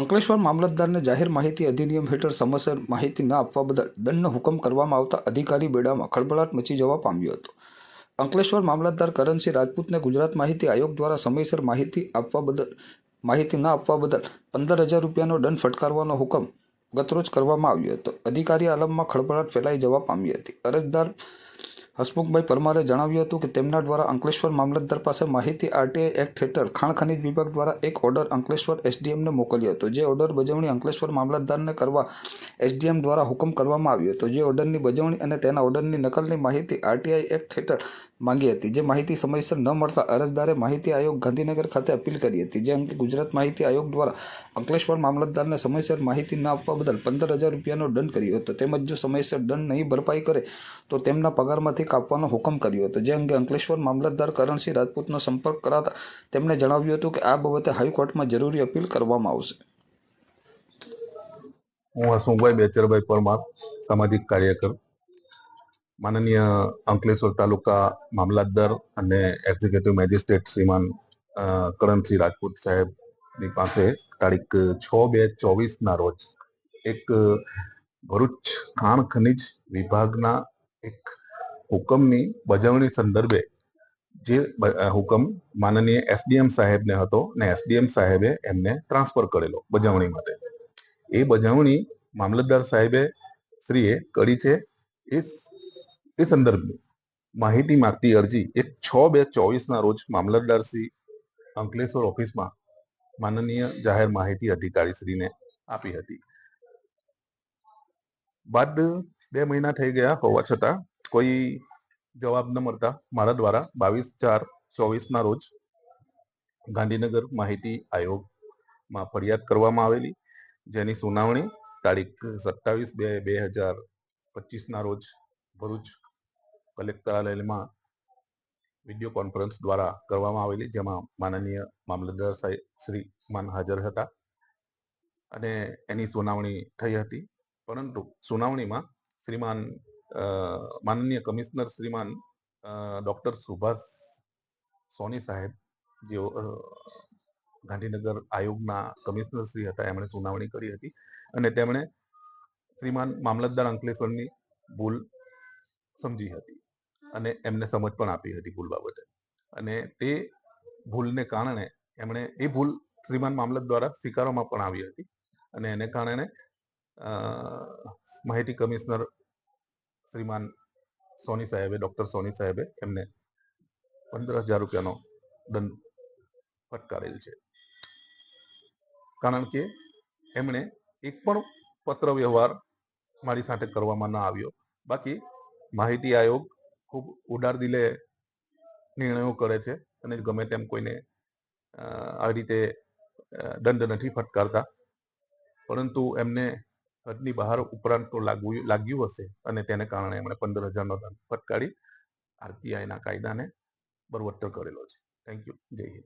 અંકલેશ્વર મામલતદારને જાહેર માહિતી અધિનિયમ હેઠળ સમયસર માહિતી ન આપવા બદલ દંડનો હુકમ કરવામાં આવતા અધિકારી બેડામાં ખળભળાટ મચી જવા પામ્યો હતો. અંકલેશ્વર મામલતદાર કરણસિંહ રાજપૂતને ગુજરાત માહિતી આયોગ દ્વારા સમયસર માહિતી આપવા બદલ, માહિતી ન આપવા બદલ પંદર હજાર રૂપિયાનો દંડ ફટકારવાનો હુકમ ગતરોજ કરવામાં આવ્યો હતો. અધિકારી આલમમાં ખળભળાટ ફેલાઈ જવા પામી હતી. અરજદાર હસમુખભાઈ પરમારે જણાવ્યું હતું કે તેમના દ્વારા અંકલેશ્વર મામલતદાર પાસે માહિતી આરટીઆઈ એક્ટ હેઠળ ખાણ ખનીજ વિભાગ દ્વારા એક ઓર્ડર અંકલેશ્વર એસડીએમને મોકલ્યો હતો. જે ઓર્ડર બજવણી અંકલેશ્વર મામલતદારને કરવા એસડીએમ દ્વારા હુકમ કરવામાં આવ્યો હતો. જે ઓર્ડરની બજવણી અને તેના ઓર્ડરની નકલની માહિતી આરટીઆઈ એક્ટ હેઠળ માંગી હતી. જે માહિતી સમયસર ન મળતા અરજદારે માહિતી આયોગ ગાંધીનગર ખાતે અપીલ કરી હતી. જે અંગે ગુજરાત માહિતી આયોગ દ્વારા અંકલેશ્વર મામલતદારને સમયસર માહિતી ન આપવા બદલ પંદર હજાર રૂપિયાનો દંડ કર્યો હતો. તેમજ જો સમયસર દંડ નહીં ભરપાઈ કરે તો તેમના પગારમાંથી કાપવાનો હુકમ કર્યો હતો. જે અંગે અંકલેશ્વર મામલતદાર કરણસિંહ રાજપૂતનો સંપર્ક કરાતા તેમણે જણાવ્યું હતું કે આ બાબતે હાઈકોર્ટમાં જરૂરી અપીલ કરવામાં આવશે. હું હસમુખભાઈ બેચરભાઈ પરમાર, સામાજિક કાર્યકર, માનનીય અંકલેશ્વર તાલુકા મામલતદાર અને એક્ઝિક્યુટિવ મેજિસ્ટ્રેટ શ્રીમાન કરણસિંહ રાજપૂત સાહેબની પાસે તારીખ છ બે ચોવીસના રોજ એક ભરૂચ ખાણ ખનિજ વિભાગના એક હુકમની બજવણી સંદર્ભે જે હુકમ માનનીય એસડીએમ સાહેબને હતો ને એસડીએમ સાહેબે એમને ટ્રાન્સફર કરેલો બજવણી માટે. એ બજવણી મામલતદાર સાહેબે શ્રીએ કરી છે. એ એ સંદર્ભની માહિતી માગતી અરજી એક છ બે ચોવીસના રોજ મામલતદાર શ્રી અંકલેશ્વર ઓફિસમાં માનનીય જાહેર માહિતી અધિકારી શ્રીને આપી હતી. બાદ બે મહિના થઈ ગયા હોવા છતાં કોઈ જવાબ ન મળતા મારા દ્વારા બાવીસ ચાર ચોવીસના રોજ ગાંધીનગર માહિતી આયોગમાં ફરિયાદ કરવામાં આવેલી, જેની સુનાવણી તારીખ સત્તાવીસ બે બે હજાર પચીસના રોજ ભરૂચ કલેક્ટરાલયમાં વીડિયો કોન્ફરન્સ દ્વારા કરવામાં આવેલી, જેમાં માનનીય મામલતદાર સાહેબ શ્રી માન હાજર હતા અને એની સુનાવણી થઈ હતી. પરંતુ સુનાવણીમાં શ્રીમાન માનનીય કમિશનર શ્રીમાન ડોક્ટર સુભાષ સોની સાહેબ, જેઓ ગાંધીનગર આયોગના કમિશનર શ્રી હતા, એમણે સુનાવણી કરી હતી. અને તેમણે શ્રીમાન મામલતદાર અંકલેશ્વરની ભૂલ સમજી હતી અને એમને સમજ પણ આપી હતી ભૂલ બાબતે. અને તે ભૂલને કારણે એમણે એ ભૂલ શ્રીમાન મામલત દ્વારા સ્વીકારવામાં પણ આવી હતી. અને એને કારણે માહિતી કમિશનર શ્રીમાન સોની સાહેબે, ડોક્ટર સોની સાહેબે એમને પંદર હજાર રૂપિયાનો દંડ ફટકારેલ છે. કારણ કે એમણે એક પણ પત્ર વ્યવહાર મારી સાથે કરવામાં ન આવ્યો. બાકી માહિતી આયોગ ખૂબ ઉડાર દિલે નિર્ણયો કરે છે અને ગમે તેમ કોઈને આવી રીતે દંડ નથી ફટકારતા. પરંતુ એમને હદની બહાર ઉપરાંત તો લાગવું લાગ્યું હશે. અને તેને કારણે એમણે પંદર હજારનો દંડ ફટકારી આરટીઆઈના કાયદાને બરવત્તર કરેલો છે. થેન્ક યુ જય હિન્દ.